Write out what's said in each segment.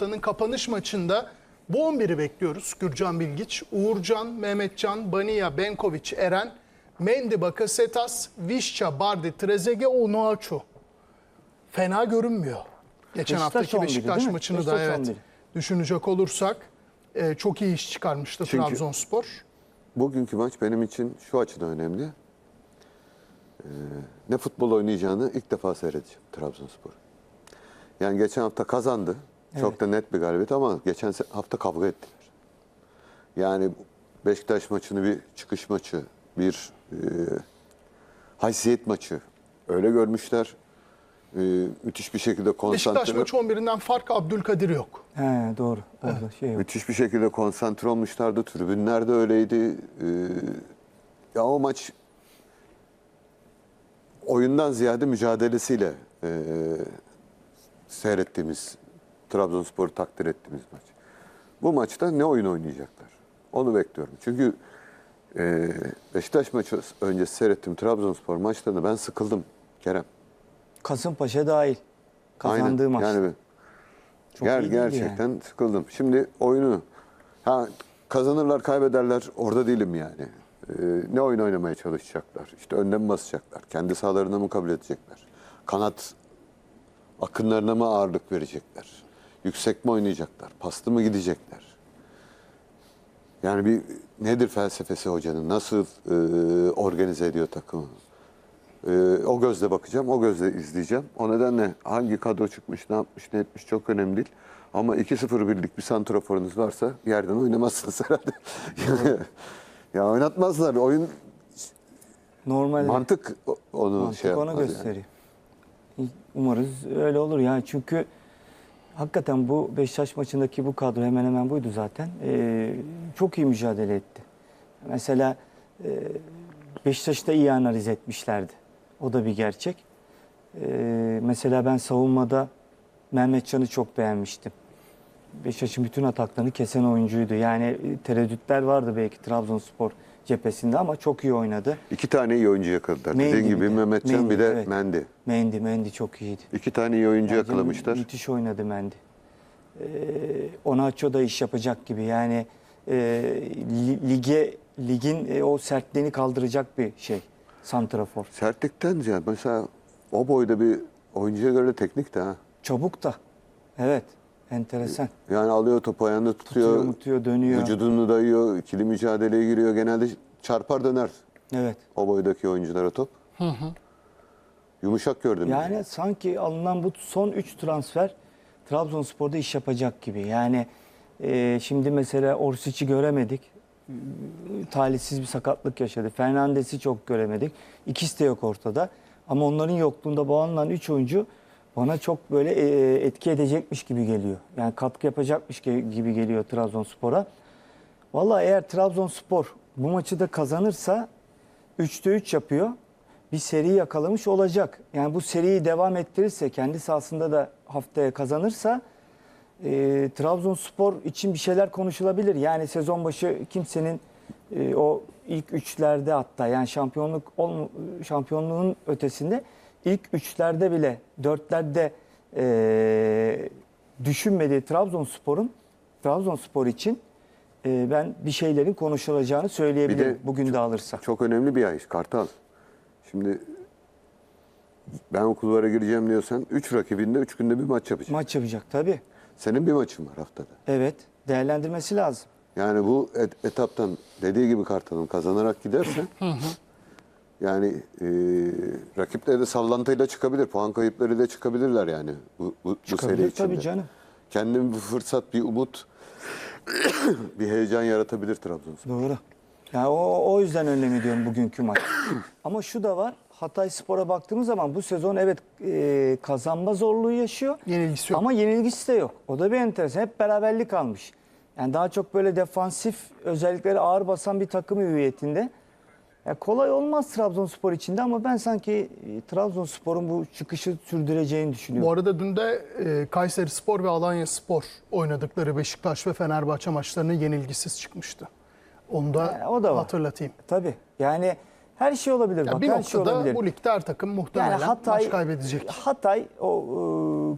haftanın kapanış maçında bu 11'i bekliyoruz. Gürcan Bilgiç, Uğurcan, Mehmetcan, Bania, Benkoviç, Eren, Mendy, Bakasetas, Vişça, Bardi, Trezege, Onuachu. Fena görünmüyor. Geçen Beşiktaş haftaki 11'i Beşiktaş değil mi? maçını da Beşiktaş evet 11'i. düşünecek olursak e, çok iyi iş çıkarmıştı Çünkü- Trabzonspor. Bugünkü maç benim için şu açıdan önemli. Ee, ne futbol oynayacağını ilk defa seyredeceğim Trabzonspor. Yani geçen hafta kazandı. Çok da net bir galibiyet ama geçen hafta kavga ettiler. Yani Beşiktaş maçını bir çıkış maçı, bir e, haysiyet maçı öyle görmüşler. E, müthiş bir şekilde konsantre. Beşiktaş maçı 11'inden fark Abdülkadir yok. He doğru. Orada şey yok. Müthiş bir şekilde konsantre olmuşlardı. Tribünler de öyleydi. Ee, ya o maç oyundan ziyade mücadelesiyle e, seyrettiğimiz, Trabzonspor'u takdir ettiğimiz maç. Bu maçta ne oyun oynayacaklar? Onu bekliyorum. Çünkü e, Beşiktaş maçı öncesi seyrettiğim Trabzonspor maçlarında ben sıkıldım Kerem. Kasımpaşa dahil. Kazandığı Aynen. maç. Yani Çok Ger, gerçekten sıkıldım. Şimdi oyunu ha kazanırlar kaybederler orada değilim yani. Ee, ne oyun oynamaya çalışacaklar? İşte önden mi basacaklar? Kendi sahalarına mı kabul edecekler? Kanat akınlarına mı ağırlık verecekler? Yüksek mi oynayacaklar? Paslı mı gidecekler? Yani bir nedir felsefesi hocanın? Nasıl e, organize ediyor takımı? Ee, o gözle bakacağım, o gözle izleyeceğim. O nedenle hangi kadro çıkmış, ne yapmış, ne etmiş çok önemli değil. Ama 2-0 birlik bir santraforunuz varsa yerden oynamazsınız herhalde. ya oynatmazlar. Oyun Normal mantık onu mantık şey onu yapmaz yani. gösteriyor. Umarız öyle olur yani çünkü hakikaten bu Beşiktaş maçındaki bu kadro hemen hemen buydu zaten. Ee, çok iyi mücadele etti. Mesela e, Beşiktaş'ı iyi analiz etmişlerdi. O da bir gerçek. Ee, mesela ben savunmada Mehmetcan'ı çok beğenmiştim. Beşiktaş'ın bütün ataklarını kesen oyuncuydu. Yani e, tereddütler vardı belki Trabzonspor cephesinde ama çok iyi oynadı. İki tane iyi oyuncu yakaladılar. Mendy Dediğin gibi de. Mehmetcan Mendy, bir de evet. Mendy. Mendy, Mendy çok iyiydi. İki tane iyi oyuncu Bence yakalamışlar. Müthiş oynadı Mendy. Ee, Onaço da iş yapacak gibi. Yani e, li- lige ligin e, o sertliğini kaldıracak bir şey. Santrafor. Sertlikten ziyade mesela o boyda bir oyuncuya göre teknik de ha. Çabuk da. Evet. Enteresan. Yani alıyor topu ayağında tutuyor. Tutuyor, mutuyor, dönüyor. Vücudunu dayıyor, ikili mücadeleye giriyor. Genelde çarpar döner Evet. o boydaki oyunculara top. Yumuşak gördüm. Yani sanki alınan bu son 3 transfer Trabzonspor'da iş yapacak gibi. Yani e, şimdi mesela Orsic'i göremedik. Talihsiz bir sakatlık yaşadı. Fernandes'i çok göremedik. İkisi de yok ortada. Ama onların yokluğunda bu alınan 3 oyuncu bana çok böyle e, etki edecekmiş gibi geliyor. Yani katkı yapacakmış gibi geliyor Trabzonspor'a. Vallahi eğer Trabzonspor bu maçı da kazanırsa 3'te 3 yapıyor. Bir seri yakalamış olacak. Yani bu seriyi devam ettirirse kendi sahasında da haftaya kazanırsa e, Trabzonspor için bir şeyler konuşulabilir. Yani sezon başı kimsenin e, o ilk üçlerde hatta yani şampiyonluk şampiyonluğun ötesinde ilk üçlerde bile dörtlerde e, düşünmediği Trabzonspor'un Trabzonspor için e, ben bir şeylerin konuşulacağını söyleyebilirim bugün de alırsa. Çok önemli bir ay Kartal. Şimdi ben o kulvara gireceğim diyorsan 3 rakibinde 3 günde bir maç yapacak. Maç yapacak tabii. Senin bir maçın var haftada. Evet. Değerlendirmesi lazım. Yani bu et- etaptan dediği gibi Kartal'ın kazanarak giderse yani e, rakipleri de sallantıyla çıkabilir. Puan kayıpları da çıkabilirler yani bu, bu, bu Çıkabilir seri içinde. tabii canım. Kendine bir fırsat, bir umut, bir heyecan yaratabilir Trabzonspor. Doğru. Yani o, o yüzden önem ediyorum bugünkü maç. Ama şu da var. Hatay Spor'a baktığımız zaman bu sezon evet e, kazanma zorluğu yaşıyor. Yenilgisi yok. Ama yenilgisi de yok. O da bir enteresan. Hep beraberlik almış. Yani daha çok böyle defansif özellikleri ağır basan bir takım hüviyetinde. Ya kolay olmaz Trabzonspor içinde ama ben sanki e, Trabzonspor'un bu çıkışı sürdüreceğini düşünüyorum. Bu arada dün de e, Kayseri Spor ve Alanya Spor oynadıkları Beşiktaş ve Fenerbahçe maçlarının yenilgisiz çıkmıştı. Onu da, E, o da var. hatırlatayım. Tabii. Yani Her şey olabilir Ya bak. bir her şey noktada olabilir. bu ligde her takım muhtemelen maç kaybedecek. Hatay o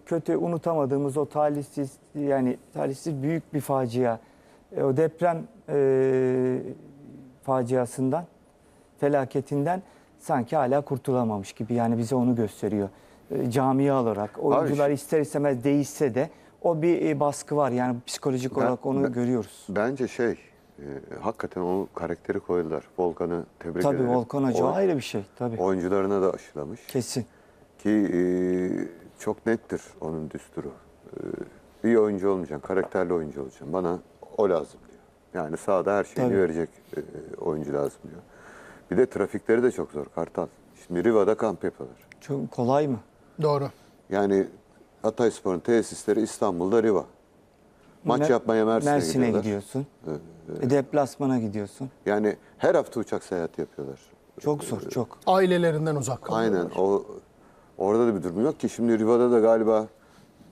e, kötü unutamadığımız o talihsiz yani talihsiz büyük bir facia. E, o deprem e, faciasından, felaketinden sanki hala kurtulamamış gibi. Yani bize onu gösteriyor. E, camia olarak oyuncular Abi- ister istemez değişse de o bir e, baskı var. Yani psikolojik Ben- olarak onu ben- görüyoruz. Bence şey, e, hakikaten o karakteri koydular. Volkan'ı tebrik Tabii ederim. Volkan Hoca O- ayrı bir şey tabii. Oyuncularına da aşılamış. Kesin. Ki e, çok nettir onun düsturu. E, iyi oyuncu olmayacaksın, karakterli oyuncu olacaksın. Bana o lazım diyor. Yani sahada her şeyini Tabii. verecek e, oyuncu lazım diyor. Bir de trafikleri de çok zor Kartal. Şimdi Riva'da kamp yapıyorlar. Çok kolay mı? Doğru. Yani Hatayspor'un tesisleri İstanbul'da Riva. Maç Mer- yapmaya Mersin'e, Mersin'e gidiyorlar. gidiyorsun. E, deplasmana gidiyorsun. Yani her hafta uçak seyahati yapıyorlar. Çok zor, çok. Ailelerinden uzak kalıyorlar. Aynen. O orada da bir durum yok ki. Şimdi Riva'da da galiba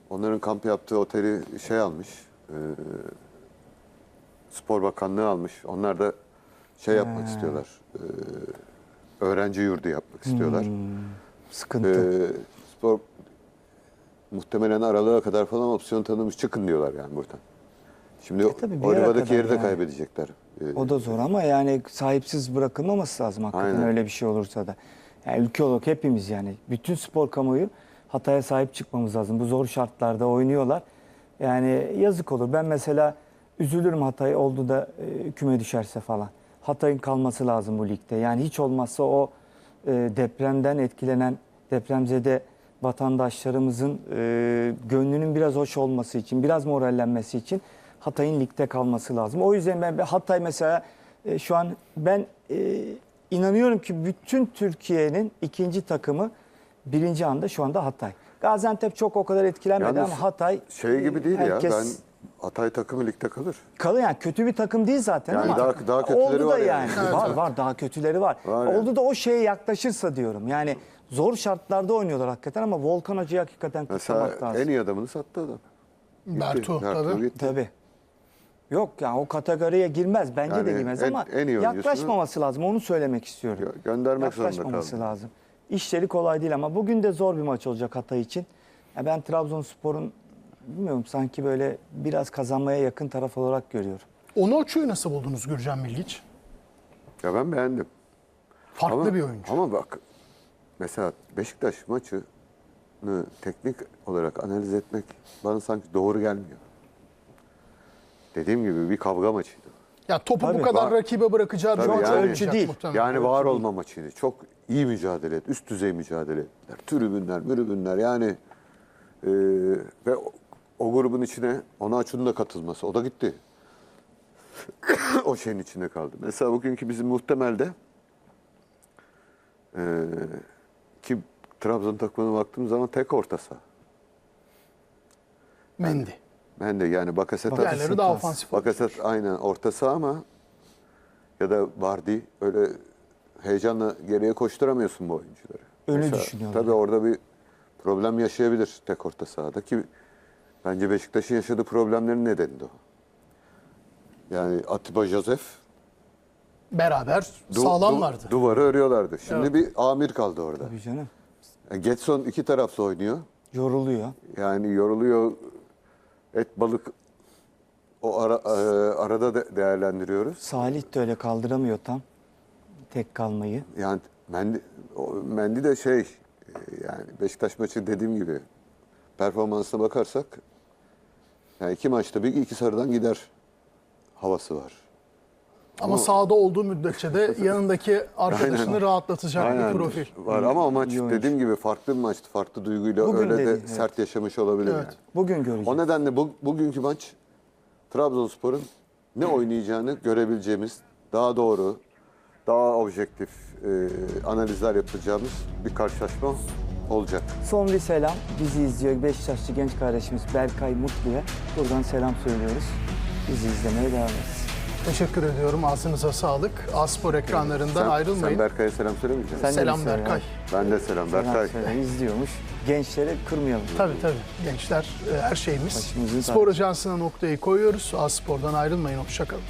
onların kamp yaptığı oteli şey almış. e, Spor Bakanlığı almış. Onlar da şey yapmak istiyorlar. e, öğrenci yurdu yapmak istiyorlar. Hmm. Sıkıntı. E, spor muhtemelen aralığa kadar falan opsiyon tanımış çıkın diyorlar yani buradan. Şimdi E tabii bir yere yeri de yani. kaybedecekler. E, o da zor ama yani sahipsiz bırakılmaması lazım hakikaten Aynen. öyle bir şey olursa da. Yani ülke olarak hepimiz yani bütün spor kamuoyu Hatay'a sahip çıkmamız lazım. Bu zor şartlarda oynuyorlar. Yani yazık olur. Ben mesela üzülürüm Hatay oldu da e, küme düşerse falan. Hatay'ın kalması lazım bu ligde. Yani hiç olmazsa o e, depremden etkilenen depremzede vatandaşlarımızın e, gönlünün biraz hoş olması için, biraz morallenmesi için Hatay'ın ligde kalması lazım. O yüzden ben Hatay mesela e, şu an ben e, inanıyorum ki bütün Türkiye'nin ikinci takımı birinci anda şu anda Hatay. Gaziantep çok o kadar etkilenmedi Yalnız ama Hatay şey gibi değil herkes- ya. Ben Hatay takımı ligde kalır. Kalın yani kötü bir takım değil zaten Yani ama daha- daha kötüleri oldu da var yani. yani. var var daha kötüleri var. Var yani. oldu da o şeye yaklaşırsa diyorum. Yani zor şartlarda oynuyorlar hakikaten ama Volkan Hoca'yı hakikaten kutlamak lazım. en iyi adamını sattı adam. Bertu tabii. Tabii. Yok yani o kategoriye girmez. Bence de Yani girmez en- ama en iyi yaklaşmaması lazım. Onu söylemek istiyorum. Gö- göndermek zorunda Yaklaşmaması lazım. İşleri kolay değil ama bugün de zor bir maç olacak Hatay için. Ya ben Trabzonspor'un bilmiyorum sanki böyle biraz kazanmaya yakın taraf olarak görüyorum. Onoçu'yu nasıl buldunuz Gürcan Bilgiç? Ya ben beğendim. Farklı ama, bir oyuncu. Ama bak mesela Beşiktaş maçını teknik olarak analiz etmek bana sanki doğru gelmiyor. Dediğim gibi bir kavga maçıydı. Ya topu Tabii, bu kadar var. rakibe bırakacağı bir Tabii maç yani- olmayacak Ölçü değil. muhtemelen. Yani var olma maçıydı. Çok iyi mücadele et, üst düzey mücadele ettiler. Tribünler, mürübünler yani e, ve o, o grubun içine ona Açun'un da katılması. O da gitti. o şeyin içinde kaldı. Mesela bugünkü bizim muhtemelde e, ki Trabzon takımına baktığım zaman tek orta saha. Mendi. Ben de yani Bakasetas. Diğerleri daha ofansif. Bakaset aynen orta saha ama ya da Vardy öyle heyecanla geriye koşturamıyorsun bu oyuncuları. Öyle düşünüyorlar. Tabii orada bir problem yaşayabilir tek orta sahada ki bence Beşiktaş'ın yaşadığı problemlerin nedeni de o. Yani Atiba Joseph Beraber du- sağlam du- vardı. duvarı örüyorlardı. Şimdi Evet. bir Amir kaldı orada. Tabii canım. Yani Getson iki taraflı oynuyor. Yoruluyor. Yani yoruluyor. Et balık o ara, e, arada de- değerlendiriyoruz. Salih de öyle kaldıramıyor tam. Tek kalmayı. Yani Mendi, o, Mendi de şey e, yani Beşiktaş maçı dediğim gibi performansına bakarsak yani iki maçta bir iki sarıdan gider havası var. Ama sahada olduğu müddetçe de yanındaki arkadaşını Aynen. rahatlatacak Aynen bir profil. var ama o maç dediğim gibi farklı bir maçtı. Farklı duyguyla Bugün öyle de dedi, evet. sert yaşamış olabilir Evet. yani. Bugün göreceğiz. O nedenle bu, bugünkü maç Trabzonspor'un ne oynayacağını görebileceğimiz, daha doğru, daha objektif e, analizler yapacağımız bir karşılaşma olacak. Son bir selam. Bizi izliyor Beşiktaşlı genç kardeşimiz Berkay Mutlu'ya. Buradan selam söylüyoruz. Bizi izlemeye devam etsin. Teşekkür ediyorum. Ağzınıza sağlık. Aspor ekranlarından Sen, ayrılmayın. sen Berkay'a selam söylemeyecek misin? Sen Selam. Berkay. Ben de selam Selam Berkay. söyle. izliyormuş. Gençleri kırmayalım. Tabii tabii. Gençler e, her şeyimiz. Başımızın Spor Ajansı'na noktayı koyuyoruz. Aspor'dan ayrılmayın. Hoşçakalın.